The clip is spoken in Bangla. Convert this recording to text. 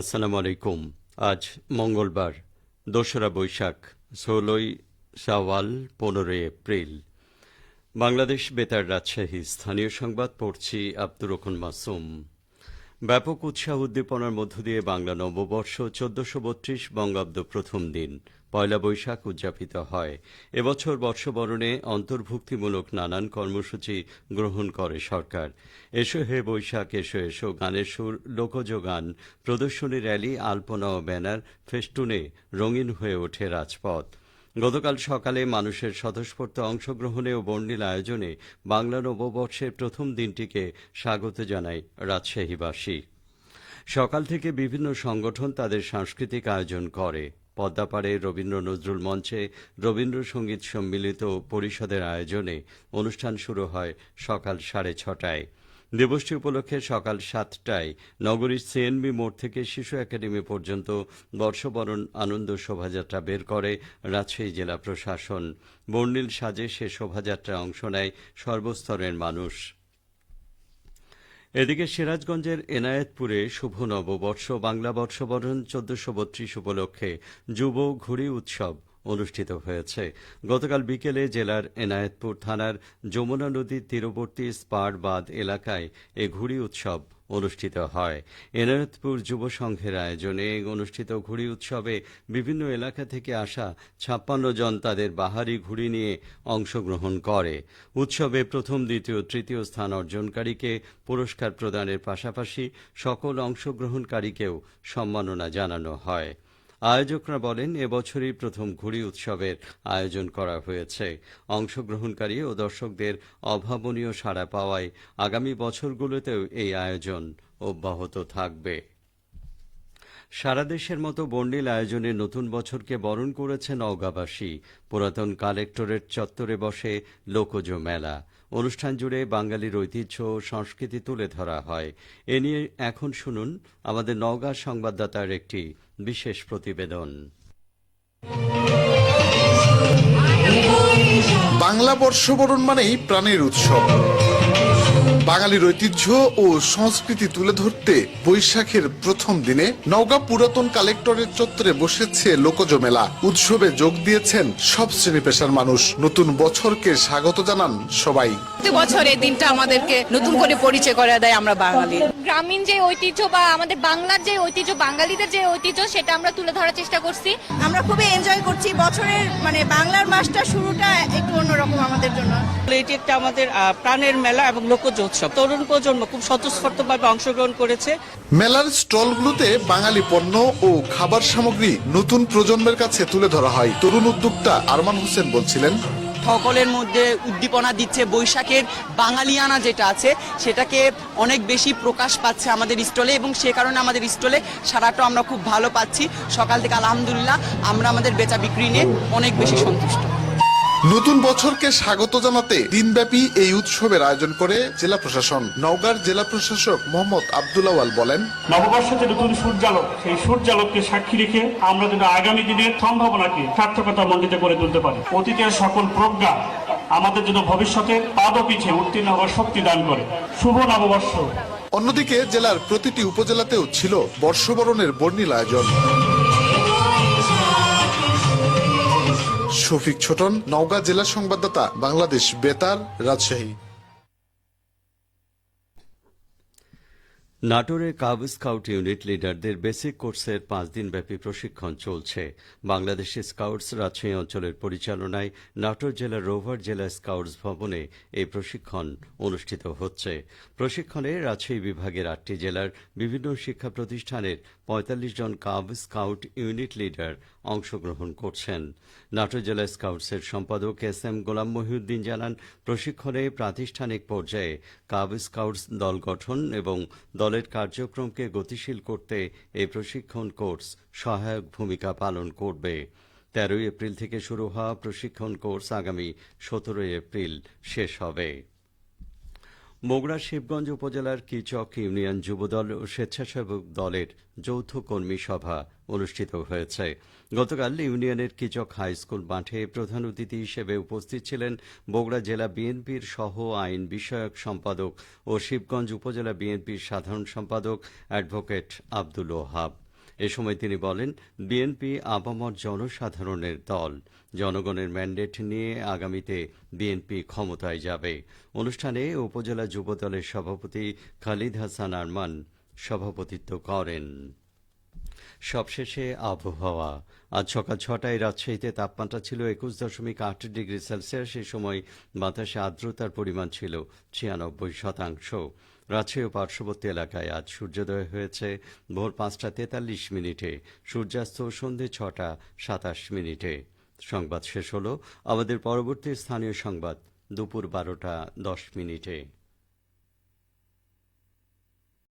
আসসালামু আলাইকুম। আজ মঙ্গলবার, দোসরা বৈশাখ, ষোলোই সাওয়াল পনেরোই এপ্রিল। বাংলাদেশ বেতার রাজশাহী স্থানীয় সংবাদ পড়ছি আব্দুর রহমান মাসুম। ব্যাপক উৎসাহ উদ্দীপনার মধ্য দিয়ে বাংলা নববর্ষ চোদ্দশো বত্রিশ বঙ্গাব্দ প্রথম দিন, পয়লা বৈশাখ উদযাপিত হয়। এবছর বর্ষবরণে অন্তর্ভুক্তিমূলক নানান কর্মসূচি গ্রহণ করে সরকার। এসো হে বৈশাখ, এসো এসো গানের সুর লোকজ গান প্রদর্শনী র্যালি, আলপনা ও ব্যানার, ফেস্টুনে রঙিন হয়ে ওঠে রাজপথ। গতকাল সকালে মানুষের স্বতঃস্ফূর্ত অংশগ্রহণে ও বর্ণিল আয়োজনে বাংলা নববর্ষের প্রথম দিনটিকে স্বাগত জানায় রাজশাহীবাসী। সকাল থেকে বিভিন্ন সংগঠন তাদের সাংস্কৃতিক আয়োজন করে। পদ্মাপাড়ে রবীন্দ্র নজরুল মঞ্চে রবীন্দ্রসঙ্গীত সম্মিলিত পরিষদের আয়োজনে অনুষ্ঠান শুরু হয় সকাল সাড়ে ছটায়। দিবসটি উপলক্ষে সকাল সাতটায় নগরীর সিএনবি মোড় থেকে শিশু একাডেমি পর্যন্ত বর্ষবরণ আনন্দ শোভাযাত্রা বের করে রাজশাহী জেলা প্রশাসন। বর্ণিল সাজে সে শোভাযাত্রায় অংশ নেয় সর্বস্তরের মানুষ। এদিকে সিরাজগঞ্জের এনায়েতপুরে শুভ নববর্ষ, বাংলা বর্ষবরণ, চোদ্দশো বত্রিশ উপলক্ষে যুব ঘুড়ি উৎসব অনুষ্ঠিত হয়েছে। গতকাল বিকেলে জেলার এনায়েতপুর থানার যমুনা নদীর তীরবর্তী স্পার বাঁধ এলাকায় এ ঘুড়ি উৎসব অনুষ্ঠিত হয়। এনায়েতপুর যুব সংঘের আয়োজনে অনুষ্ঠিত ঘুড়ি উৎসবে বিভিন্ন এলাকা থেকে আসা ছাপ্পান্ন জন তাদের বাহারি ঘুড়ি নিয়ে অংশগ্রহণ করে। উৎসবে প্রথম, দ্বিতীয়, তৃতীয় স্থান অর্জনকারীকে পুরস্কার প্রদানের পাশাপাশি সকল অংশগ্রহণকারীকেও সম্মাননা জানানো হয়। আয়োজকরা বলেন এবছরই প্রথম ঘুড়ি উৎসবের আয়োজন করা হয়েছে। অংশগ্রহণকারী ও দর্শকদের অভাবনীয় সাড়া পাওয়ায় আগামী বছরগুলোতেও এই আয়োজন অব্যাহত থাকবে। সারা দেশের মতো বর্ণিল আয়োজনে নতুন বছরকে বরণ করেছে নওগাঁবাসী। পুরাতন কালেক্টরেট চত্বরে বসে লোকজ মেলা। অনুষ্ঠান জুড়ে বাঙালির ঐতিহ্য ও সংস্কৃতি তুলে ধরা হয়। এ নিয়ে এখন শুনুন আমাদের নওগাঁ সংবাদদাতার একটি বিশেষ প্রতিবেদন। বাংলা বর্ষবরণ মানেই প্রাণের উৎসব। বাঙালির ঐতিহ্য ও সংস্কৃতি তুলে ধরতে বৈশাখের প্রথম দিনে নওগাঁ পুরাতন কালেক্টরের চত্বরে বসেছে লোকজ মেলা। উৎসবে যোগ দিয়েছেন সব শ্রেণি পেশার মানুষ। নতুন বছরকে স্বাগত জানান সবাই। প্রতি বছর এই দিনটা আমাদেরকে নতুন করে পরিচয় করে দেয় আমরা বাঙালি। গ্রামীণ যে ঐতিহ্য বা আমাদের বাংলার যে ঐতিহ্য বাঙালিদের যে ঐতিহ্য সেটা আমরা তুলে ধরার চেষ্টা করছি। আমরা খুবই এনজয় করছি বছরের মানে বাংলার মাসটা শুরুটা একটু অন্যরকম আমাদের জন্য। এটি একটা আমাদের প্রাণের মেলা এবং লোকজ উৎসব তরুণ প্রজন্ম খুব স্বতঃস্ফূর্তভাবে অংশগ্রহণ করেছে। মেলার স্টলগুলোতে বাঙালি পণ্য ও খাবার সামগ্রী নতুন প্রজন্মের কাছে তুলে ধরা হয়। তরুণ উদ্যোক্তা আরমান হোসেন বলছিলেন সকলের মধ্যে উদ্দীপনা দিচ্ছে বৈশাখের বাঙালিয়ানা যেটা আছে সেটাকে অনেক বেশি প্রকাশ পাচ্ছে আমাদের স্টলে এবং সে কারণে আমাদের স্টলে সারাটা আমরা খুব ভালো পাচ্ছি। সকাল থেকে আলহামদুলিল্লাহ আমরা আমাদের বেচা বিক্রি নিয়ে অনেক বেশি সন্তুষ্ট। নতুন বছরকে স্বাগত জানাতে দিনব্যাপী এই উৎসবের আয়োজন করে জেলা প্রশাসন। নওগাঁর জেলা প্রশাসক মোহাম্মদ আবদুল্লাওয়াল বলেন নববর্ষ যে নতুন সূর্যালোক সেই সূর্যালোককে সাক্ষী রেখে আমরা যেন আগামী দিনের সম্ভাবনাকে সার্থকতা মণ্ডিত করে তুলতে পারি। অতীতের সকল প্রজ্ঞা আমাদের জন্য ভবিষ্যতের পাদপিছে উত্তীর্ণ হওয়ার শক্তি দান করে। শুভ নববর্ষ। অন্যদিকে জেলার প্রতিটি উপজেলাতেও ছিল বর্ষবরণের বর্ণিল আয়োজন। শফিক ছোটন, নওগাঁ জেলা সংবাদদাতা, বাংলাদেশ বেতার, রাজশাহী। নাটোরে কাব স্কাউট ইউনিট লিডারদের বেসিক কোর্সের পাঁচ দিনব্যাপী প্রশিক্ষণ চলছে। বাংলাদেশ স্কাউটস রাজশাহী অঞ্চলের পরিচালনায় নাটোর জেলার রোভার জেলা স্কাউটস ভবনে এই প্রশিক্ষণ অনুষ্ঠিত হচ্ছে। প্রশিক্ষণে রাজশাহী বিভাগের আটটি জেলার বিভিন্ন শিক্ষা প্রতিষ্ঠানের পঁয়তাল্লিশ জন কাব স্কাউট ইউনিট লিডার অংশগ্রহণ করছেন। নাটোর জেলা স্কাউটসের সম্পাদক এস এম গোলাম মহিউদ্দিন জানান, প্রশিক্ষণে প্রাতিষ্ঠানিক পর্যায়ে কাব স্কাউটস দল গঠন এবং দলের কার্যক্রমকে গতিশীল করতে এই প্রশিক্ষণ কোর্স সহায়ক ভূমিকা পালন করবে। তেরোই এপ্রিল থেকে শুরু হওয়া প্রশিক্ষণ কোর্স আগামী সতেরোই এপ্রিল শেষ হবে। বগুড়া শিবগঞ্জ উপজেলার কিচক ইউনিয়ন যুবদল ও স্বেচ্ছাসেবক দলের যৌথ কর্মী সভা অনুষ্ঠিত হয়েছে। গতকাল ইউনিয়নের কিচক হাই স্কুল মাঠে প্রধান অতিথি হিসেবে উপস্থিত ছিলেন বগুড়া জেলা বিএনপির সহ আইন বিষয়ক সম্পাদক ও শিবগঞ্জ উপজেলা বিএনপির সাধারণ সম্পাদক অ্যাডভোকেট আব্দুল ওহাব। এ সময় তিনি বলেন, বিএনপি আপামর জনসাধারণের দল। জনগণের ম্যান্ডেট নিয়ে আগামীতে বিএনপি ক্ষমতায় যাবে। অনুষ্ঠানে উপজেলা যুবদলের সভাপতি খালিদ হাসান আরমান সভাপতিত্ব করেন। সবশেষে আবহাওয়া। আজ সকাল ছটায় রাজশাহীতে তাপমাত্রা ছিল একুশ দশমিক আট ডিগ্রি সেলসিয়াস। সে সময় বাতাসে আর্দ্রতার পরিমাণ ছিল ছিয়ানব্বই শতাংশ। রাজশাহী ও পার্শ্ববর্তী এলাকায় আজ সূর্যোদয় হয়েছে। ভোর পাঁচটা তেতাল্লিশ মিনিটে, সূর্যাস্ত সন্ধে ছটা সাতাশ মিনিটে। সংবাদ শেষ হল। আমাদের পরবর্তী স্থানীয় সংবাদ দুপুর বারোটা দশ মিনিটে।